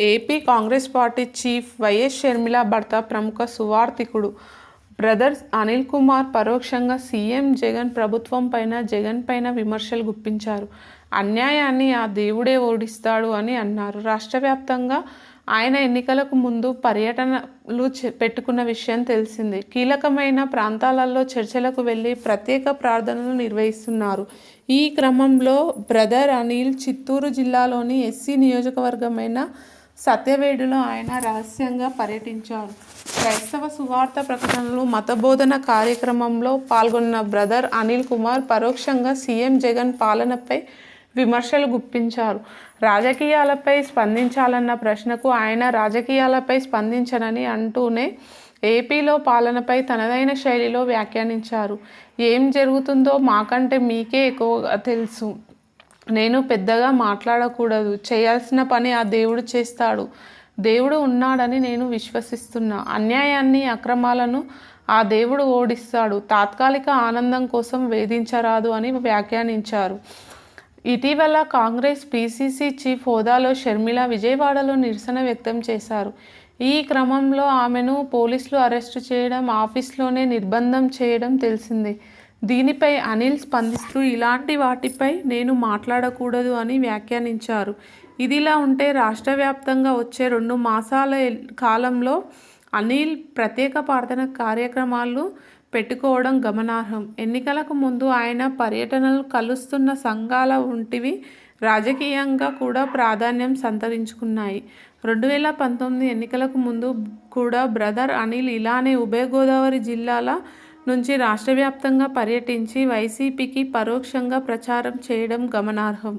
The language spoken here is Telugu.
AP Congress party chief YS Sharmila భర్త ప్రముఖ సువార్థికుడు. బ్రదర్స్ అనిల్ కుమార్ పరోక్షంగా సీఎం జగన్ ప్రభుత్వం పైన జగన్ పైన విమర్శలు గుప్పించారు. అన్యాయాన్ని ఆ దేవుడే ఓడిస్తాడు అని అన్నారు. రాష్ట్ర వ్యాప్తంగా ఆయన ఎన్నికలకు ముందు పర్యటనలు పెట్టుకున్న విషయం తెలిసిందే. కీలకమైన ప్రాంతాలలో చర్చలకు వెళ్ళి ప్రత్యేక ప్రార్థనలు నిర్వహిస్తున్నారు. ఈ క్రమంలో బ్రదర్ అనిల్ చిత్తూరు జిల్లాలోని ఎస్సీ నియోజకవర్గమైన సత్యవేడులో ఆయన రహస్యంగా పర్యటించారు. క్రైస్తవ సువార్త ప్రకటనలు మతబోధన కార్యక్రమంలో పాల్గొన్న బ్రదర్ అనిల్ కుమార్ పరోక్షంగా సీఎం జగన్ పాలనపై విమర్శలు గుప్పించారు. రాజకీయాలపై స్పందించాలన్న ప్రశ్నకు ఆయన రాజకీయాలపై స్పందించనని అంటూనే ఏపీలో పాలనపై తనదైన శైలిలో వ్యాఖ్యానించారు. ఏం జరుగుతుందో మాకంటే మీకే ఎక్కువగా తెలుసు. నేను పెద్దగా మాట్లాడకూడదు. చేయాల్సిన పని ఆ దేవుడు చేస్తాడు. దేవుడు ఉన్నాడని నేను విశ్వసిస్తున్నా. అన్యాయాన్ని అక్రమాలను ఆ దేవుడు ఓడిస్తాడు. తాత్కాలిక ఆనందం కోసం వేధించరాదు అని వ్యాఖ్యానించారు. ఇటీవల కాంగ్రెస్ పీసీసీ చీఫ్ హోదాలో షర్మిల విజయవాడలో నిరసన వ్యక్తం చేశారు. ఈ క్రమంలో ఆమెను పోలీసులు అరెస్టు చేయడం ఆఫీస్లోనే నిర్బంధం చేయడం తెలిసిందే. దీనిపై అనిల్ స్పందిస్తూ ఇలాంటి వాటిపై నేను మాట్లాడకూడదు అని వ్యాఖ్యానించారు. ఇదిలా ఉంటే రాష్ట్ర వ్యాప్తంగా వచ్చే రెండు మాసాల కాలంలో అనిల్ ప్రత్యేక ప్రార్థన కార్యక్రమాలు పెట్టుకోవడం గమనార్హం. ఎన్నికలకు ముందు ఆయన పర్యటనలు కలుస్తున్న సంఘాల వంటివి రాజకీయంగా కూడా ప్రాధాన్యం సంతరించుకున్నాయి. రెండు వేల పంతొమ్మిది ఎన్నికలకు ముందు కూడా బ్రదర్ అనిల్ ఇలానే ఉభయ గోదావరి జిల్లాల నుంచి రాష్ట్ర వ్యాప్తంగా పర్యటించి వైసీపీకి పరోక్షంగా ప్రచారం చేయడం గమనార్హం.